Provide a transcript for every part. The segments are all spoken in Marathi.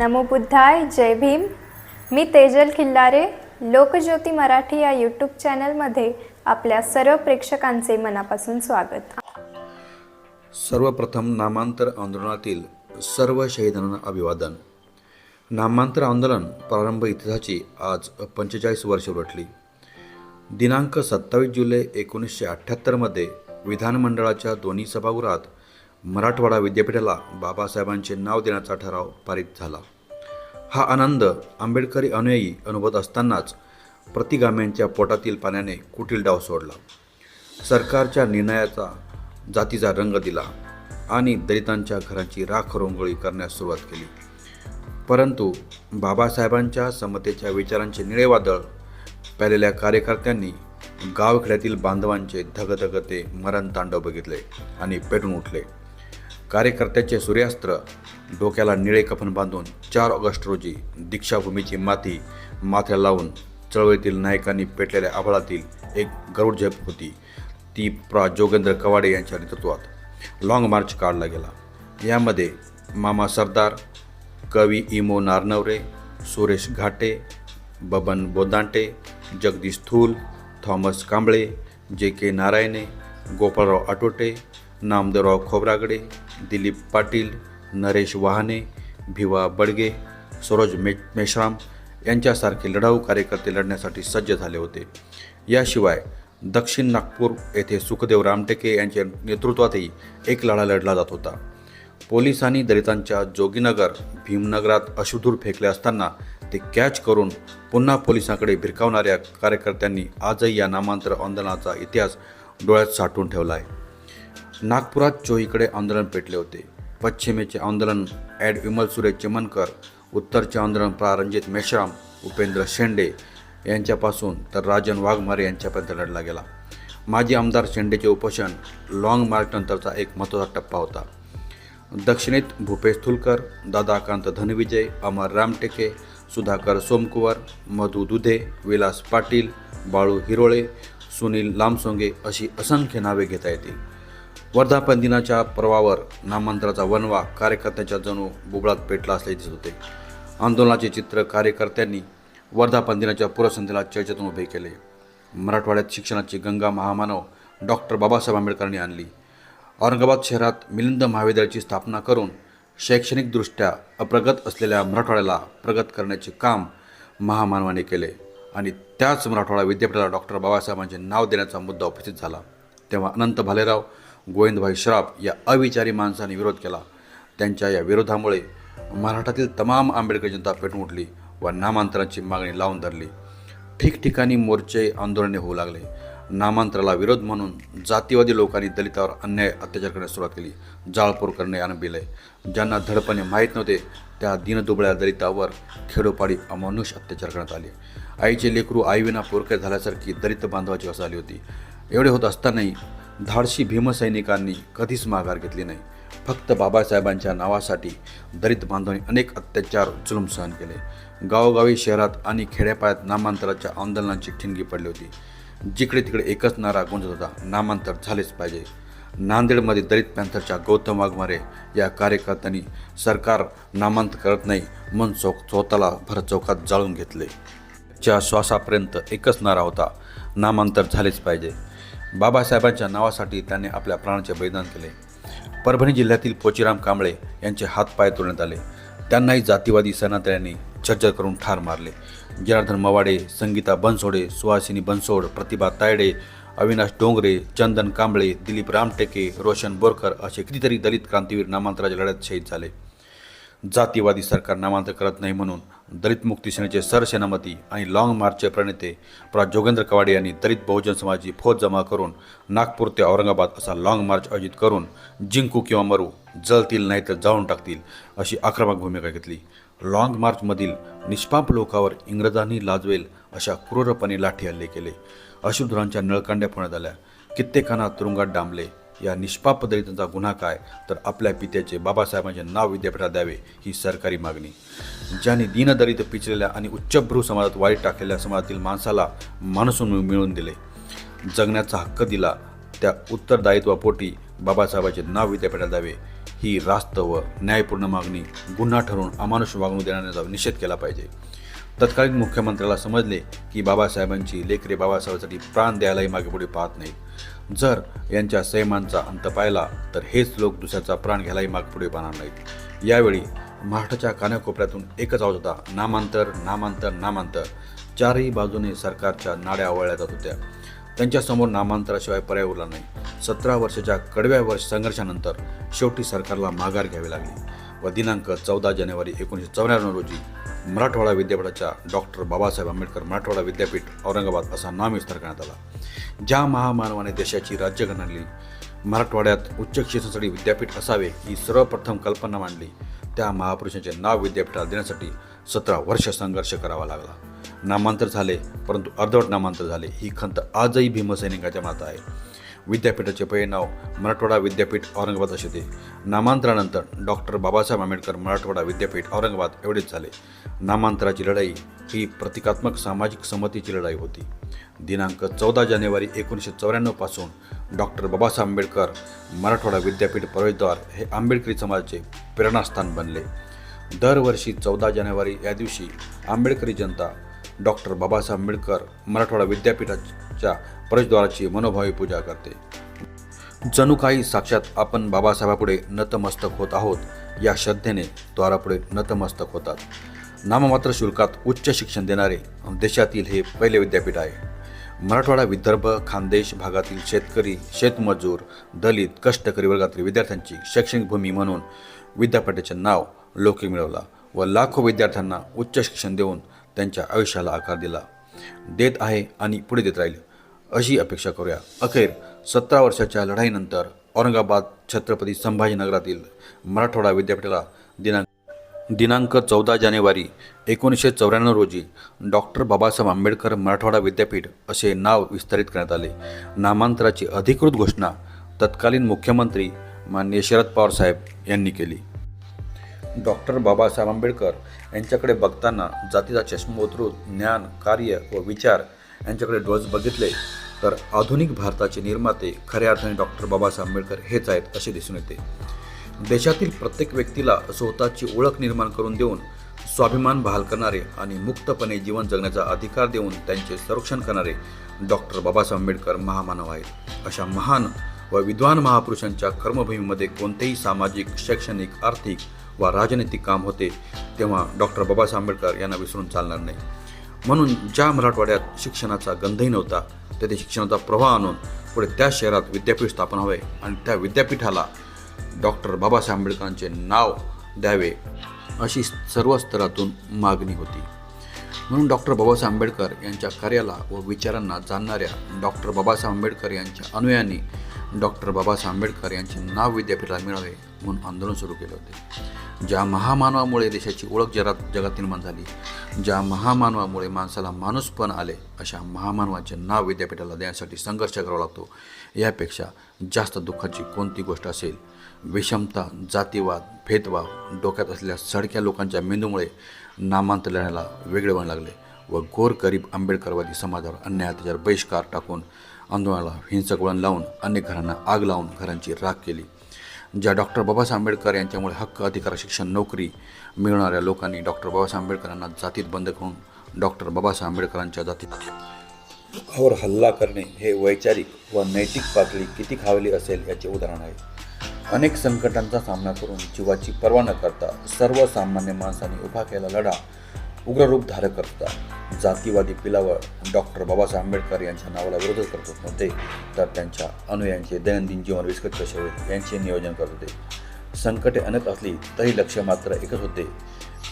नमो बुद्धाय जय भीम. मी तेजल खिल्लारे लोकज्योती मराठी या यूट्यूब चॅनलमध्ये आपल्या सर्व प्रेक्षकांचे मनापासून स्वागत. सर्वप्रथम नामांतर आंदोलनातील सर्व शहीदांना अभिवादन. नामांतर आंदोलन प्रारंभ इतिहासाची आज पंचेचाळीस वर्ष उलटली. दिनांक सत्तावीस जुलै एकोणीसशे अठ्ठ्याहत्तरमध्ये विधानमंडळाच्या दोन्ही सभागृहात मराठवाडा विद्यापीठाला बाबासाहेबांचे नाव देण्याचा ठराव पारित झाला. हा आनंद आंबेडकरी अनुयायी अनुभवत असतानाच प्रतिगाम्यांच्या पोटातील पाण्याने कुटील डाव सोडला. सरकारच्या निर्णयाचा जातीचा रंग दिला आणि दलितांच्या घरांची राख रोंगोळी करण्यास सुरुवात केली. परंतु बाबासाहेबांच्या समतेच्या विचारांचे निळे वादळ प्यालेल्या कार्यकर्त्यांनी गावखेड्यातील बांधवांचे धगधगते मरण तांडव बघितले आणि पेटून उठले. कार्यकर्त्याचे सूर्यास्त्र डोक्याला निळे कफन बांधून चार ऑगस्ट रोजी दीक्षाभूमीची माती माथ्याला लावून चळवळीतील नायकांनी पेटलेल्या आभाळातील एक गरुड झेप होती. ती प्रा. जोगेंद्र कवाडे यांच्या नेतृत्वात लाँग मार्च काढला गेला. यामध्ये मामा सरदार कवी इमो Naranaware Suresh Ghate Baban Bodante Jagdish Thul Thomas Kamble J K Narayane Gopalrao आटोटे Namdevrao Khobragade Dilip Patil Naresh वहाने भिवा बडगे सरोज मे मेश्राम यांच्यासारखे लढाऊ कार्यकर्ते लढण्यासाठी सज्ज झाले होते. याशिवाय दक्षिण नागपूर येथे सुखदेव रामटेके यांच्या नेतृत्वातही एक लढा लढला जात होता. पोलिसांनी दलितांच्या जोगीनगर भीमनगरात अशुधूर फेकले असताना ते कॅच करून पुन्हा पोलिसांकडे भिरकावणाऱ्या कार्यकर्त्यांनी आजही या नामांतर आंदोलनाचा इतिहास डोळ्यात साठवून ठेवला आहे. नागपुरात चोहीकडे आंदोलन पेटले होते. पश्चिमेचे आंदोलन ॲड विमल सुरेश चिमनकर उत्तरचे आंदोलन प्रा रणजित मेश्राम उपेंद्र शेंडे यांच्यापासून तर राजन वाघमारे यांच्यापर्यंत लढला गेला. माजी आमदार शेंडेचे उपोषण लाँग मार्चनंतरचा एक महत्त्वाचा टप्पा होता. दक्षिणेत भूपेश थुलकर दादाकांत धनविजय अमर रामटेके सुधाकर सोमकुवर मधु दुधे विलास पाटील बाळू हिरोळे सुनील लामसोंगे अशी असंख्य नावे घेता येतील. वर्धापन दिनाच्या पर्वावर नामांतराचा वनवा कार्यकर्त्यांच्या जणू बुबळात पेटला असल्याचे दिसत होते. आंदोलनाचे चित्र कार्यकर्त्यांनी वर्धापन दिनाच्या पूर्वसंध्येला चर्चेतून उभे केले. मराठवाड्यात शिक्षणाची गंगा महामानव डॉक्टर बाबासाहेब आंबेडकरांनी आणली. औरंगाबाद शहरात मिलिंद महाविद्यालयाची स्थापना करून शैक्षणिकदृष्ट्या अप्रगत असलेल्या मराठवाड्याला प्रगत करण्याचे काम महामानवाने केले आणि त्याच मराठवाडा विद्यापीठाला डॉक्टर बाबासाहेबांचे नाव देण्याचा मुद्दा उपस्थित झाला. तेव्हा अनंत भालेराव गोविंदभाई श्राफ या अविचारी माणसाने विरोध केला. त्यांच्या या विरोधामुळे मराठातील तमाम आंबेडकर जनता पेटून उठली व नामांतराची मागणी लावून धरली. ठिकठिकाणी मोर्चे आंदोलने होऊ लागले. नामांतराला विरोध म्हणून जातीवादी लोकांनी दलितावर अन्याय अत्याचार करण्यास सुरुवात केली. जाळपोर करणे आरंभिले ज्यांना धडपणे माहीत नव्हते त्या दिनदुबळ्या दलितावर खेडोपाडी अमानुष अत्याचार करण्यात आले. आईचे लेकरू आईविना पोरके झाल्यासारखी दलित बांधवाची असं आली होती. एवढे होत असतानाही धाडशी भीमसैनिकांनी कधीच माघार घेतली नाही. फक्त बाबासाहेबांच्या नावासाठी दलित बांधवांनी अनेक अत्याचार जुलूम सहन केले. गावोगावी शहरात आणि खेड्यापाड्यात नामांतराच्या आंदोलनाची ठिणगी पडली होती. जिकडे तिकडे एकच नारा गुंजत होता नामांतर झालेच पाहिजे. नांदेडमध्ये दलित पॅन्थरच्या गौतम वाघमारे या कार्यकर्त्यांनी सरकार नामांतर करत नाही मन चौक स्वतःला भर चौकात जाळून घेतले. च्या श्वासापर्यंत एकच नारा होता नामांतर झालेच पाहिजे. बाबासाहेबांच्या नावासाठी त्यांनी आपल्या प्राणाचे बलिदान केले. परभणी जिल्ह्यातील पोचीराम कांबळे यांचे हातपाय तोडण्यात आले. त्यांनाही जातीवादी सेनादळांनी चर्चा करून ठार मारले. जनार्दन मवाडे संगीता बनसोडे सुहासिनी बनसोड प्रतिभा तायडे अविनाश डोंगरे चंदन कांबळे दिलीप रामटेके रोशन बोरकर असे कितीतरी दलित क्रांतीवीर नामांतराच्या लढ्यात शहीद झाले. जातीवादी सरकार नामांतर करत नाही म्हणून दलित मुक्ती सेनेचे सरसेनापती आणि लाँग मार्चचे प्रणेते प्रा जोगेंद्र कवाडे यांनी दलित बहुजन समाजाची फौज जमा करून नागपूर ते औरंगाबाद असा लाँग मार्च आयोजित करून जिंकू किंवा मरू जळतील नाही तर जाळून टाकतील अशी आक्रमक भूमिका घेतली. लाँग मार्चमधील निष्पाप लोकावर इंग्रजांनी लाजवेल अशा क्रूरपणे लाठी हल्ले केले. अश्रुधुरांच्या नळकांड्या पुण्यात आल्या. कित्येकांना तुरुंगात डांबले. या निष्पाप दलितांचा गुन्हा काय? तर आपल्या पित्याचे बाबासाहेबांचे नाव विद्यापीठात द्यावे ही सरकारी मागणी. ज्यांनी दीनदलित पिचलेल्या आणि उच्चभ्रू समाजात वाईट टाकलेल्या समाजातील माणसाला माणसून मिळवून दिले. जगण्याचा हक्क दिला त्या उत्तरदायित्वापोटी बाबासाहेबांचे नाव विद्यापीठात द्यावे ही रास्त व न्यायपूर्ण मागणी गुन्हा ठरवून अमानुष वागणूक देण्याचा निषेध केला पाहिजे. तत्कालीन मुख्यमंत्र्याला समजले की बाबासाहेबांची लेकरे बाबासाहेबांसाठी प्राण द्यायलाही मागेपुढे पाहत नाहीत. जर यांच्या संयमांचा अंत पाहिला तर हेच लोक दुसऱ्याचा प्राण घ्यायलाही मागपुढे पाहणार नाहीत. यावेळी महाराष्ट्राच्या कानाकोपऱ्यातून एकच आवाज होता नामांतर नामांतर नामांतर. चारही बाजूने सरकारच्या नाड्या आवळल्या जात होत्या. त्यांच्यासमोर नामांतराशिवाय पर्याय उरला नाही. सतरा वर्षाच्या कडव्या वर्ष संघर्षानंतर शेवटी सरकारला माघार घ्यावी लागली. व दिनांक चौदा जानेवारी एकोणीसशे चौऱ्याण्णव रोजी मराठवाडा विद्यापीठाच्या डॉक्टर बाबासाहेब आंबेडकर मराठवाडा विद्यापीठ औरंगाबाद असा नामविस्तार करण्यात आला. ज्या महामानवाने देशाची राज्यघटना मराठवाड्यात उच्च शिक्षणासाठी विद्यापीठ असावे ही सर्वप्रथम कल्पना मांडली त्या महापुरुषांचे नाव विद्यापीठाला देण्यासाठी सतरा वर्ष संघर्ष करावा लागला. नामांतर झाले परंतु अर्धवट नामांतर झाले. ही खंत आजही भीमसैनिकाच्या मनात आहे. विद्यापीठाचे पहिले नाव मराठवाडा विद्यापीठ औरंगाबाद असे ते नामांतरानंतर डॉक्टर बाबासाहेब आंबेडकर मराठवाडा विद्यापीठ औरंगाबाद एवढेच झाले. नामांतराची लढाई ही प्रतिकात्मक सामाजिक संमतीची लढाई होती. दिनांक चौदा जानेवारी एकोणीसशे चौऱ्याण्णवपासून डॉक्टर बाबासाहेब आंबेडकर मराठवाडा विद्यापीठ प्रवेशद्वार हे आंबेडकरी समाजाचे प्रेरणास्थान बनले. दरवर्षी चौदा जानेवारी या दिवशी आंबेडकरी जनता डॉक्टर बाबासाहेब आंबेडकर मराठवाडा विद्यापीठाच्या प्रवेशद्वाराची मनोभावी पूजा करते. जणू काही साक्षात आपण बाबासाहेबापुढे नतमस्तक होत आहोत या श्रद्धेने द्वारापुढे नतमस्तक होतात. नाममात्र शुल्कात उच्च शिक्षण देणारे देशातील हे पहिले विद्यापीठ आहे. मराठवाडा विदर्भ खानदेश भागातील शेतकरी शेतमजूर दलित कष्टकरी वर्गातील विद्यार्थ्यांची शैक्षणिक भूमी म्हणून विद्यापीठाचे नाव लौकिक मिळवला व लाखो विद्यार्थ्यांना उच्च शिक्षण देऊन त्यांच्या आयुष्याला आकार दिला. देत आहे आणि पुढे देत राहील. अशी अपेक्षा करूया. अखेर सतरा वर्षाच्या लढाईनंतर औरंगाबाद छत्रपती संभाजीनगरातील मराठवाडा विद्यापीठाला दिनांक दिनांक चौदा जानेवारी एकोणीसशे चौऱ्याण्णव रोजी डॉक्टर बाबासाहेब आंबेडकर मराठवाडा विद्यापीठ असे नाव विस्तारित करण्यात आले. नामांतराची अधिकृत घोषणा तत्कालीन मुख्यमंत्री मान्य शरद पवार साहेब यांनी केली. डॉक्टर बाबासाहेब आंबेडकर यांच्याकडे बघताना जातीचा चष्मा उतरून ज्ञान कार्य व विचार यांच्याकडे डोळस बघितले तर आधुनिक भारताचे निर्माते खऱ्या अर्थाने डॉक्टर बाबासाहेब आंबेडकर हेच आहेत असे दिसून येते. देशातील प्रत्येक व्यक्तीला स्वतःची ओळख निर्माण करून देऊन स्वाभिमान बहाल करणारे आणि मुक्तपणे जीवन जगण्याचा अधिकार देऊन त्यांचे संरक्षण करणारे डॉक्टर बाबासाहेब आंबेडकर महामानव आहेत. अशा महान व विद्वान महापुरुषांच्या कर्मभूमीमध्ये कोणतेही सामाजिक शैक्षणिक आर्थिक वा राजनैतिक काम होते तेव्हा डॉक्टर बाबासाहेब आंबेडकर यांना विसरून चालणार नाही. म्हणून ज्या मराठवाड्यात शिक्षणाचा गंधही नव्हता तेथे शिक्षणाचा प्रवाह आणून पुढे त्या शहरात विद्यापीठ स्थापन व्हावे आणि त्या विद्यापीठाला डॉक्टर बाबासाहेब आंबेडकरांचे नाव द्यावे अशी सर्व स्तरातून मागणी होती. म्हणून डॉक्टर बाबासाहेब आंबेडकर यांच्या कार्याला व विचारांना जाणणाऱ्या डॉक्टर बाबासाहेब आंबेडकर यांच्या अनुयायांनी डॉक्टर बाबासाहेब आंबेडकर यांचे नाव विद्यापीठाला मिळावे म्हणून आंदोलन सुरू केले होते. ज्या महामानवामुळे देशाची ओळख जगात जगात निर्माण झाली ज्या महामानवामुळे माणसाला माणूसपण आले अशा महामानवाचे नाव विद्यापीठाला देण्यासाठी संघर्ष करावा लागतो. यापेक्षा जास्त दुःखाची कोणती गोष्ट असेल? विषमता जातीवाद भेदभाव डोक्यात असलेल्या सडक्या लोकांच्या मेंदूमुळे नामांतर लढायला वेगळे बनू लागले व गोर गरीब आंबेडकरवादी समाजावर अन्याय त्याच्यावर बहिष्कार टाकून आंदोलनाला हिंसक वळण लावून अनेक घरांना आग लावून घरांची राख केली. ज्या डॉक्टर बाबासाहेब आंबेडकर यांच्यामुळे हक्क अधिकार शिक्षण नोकरी मिळणाऱ्या लोकांनी डॉक्टर बाबासाहेब आंबेडकरांना जातीत बंद करून डॉक्टर बाबासाहेब आंबेडकरांच्या जातीत वर हल्ला करणे हे वैचारिक व नैतिक पातळी किती खावली असेल याचे उदाहरण आहे. अनेक संकटांचा सामना करून जीवाची पर्वा न करता सर्वसामान्य माणसाने उभा केला लढा उग्ररूप धारक करता जातीवादी पिलावर डॉक्टर बाबासाहेब आंबेडकर यांच्या नावाला विरोध करत नव्हते तर त्यांच्या अनुयांचे दैनंदिन जीवन विस्कट कसे होईल यांचे नियोजन करत होते. संकटे अनेक असली तरी लक्ष मात्र एकच होते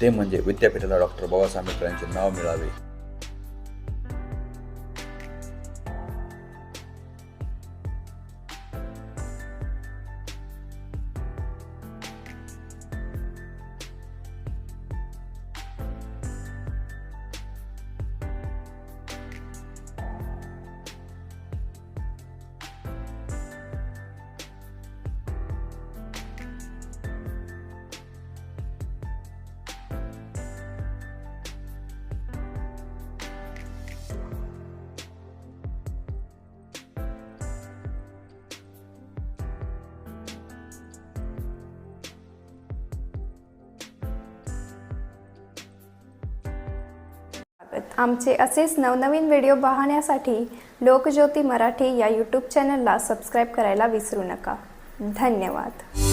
ते म्हणजे विद्यापीठाला डॉक्टर बाबासाहेब आंबेडकर यांचे नाव मिळावे. स्वागत. आमचे असेच नवनवीन व्हिडिओ पाहण्यासाठी लोकज्योती मराठी या यूट्यूब चॅनलला सबस्क्राईब करायला विसरू नका. धन्यवाद.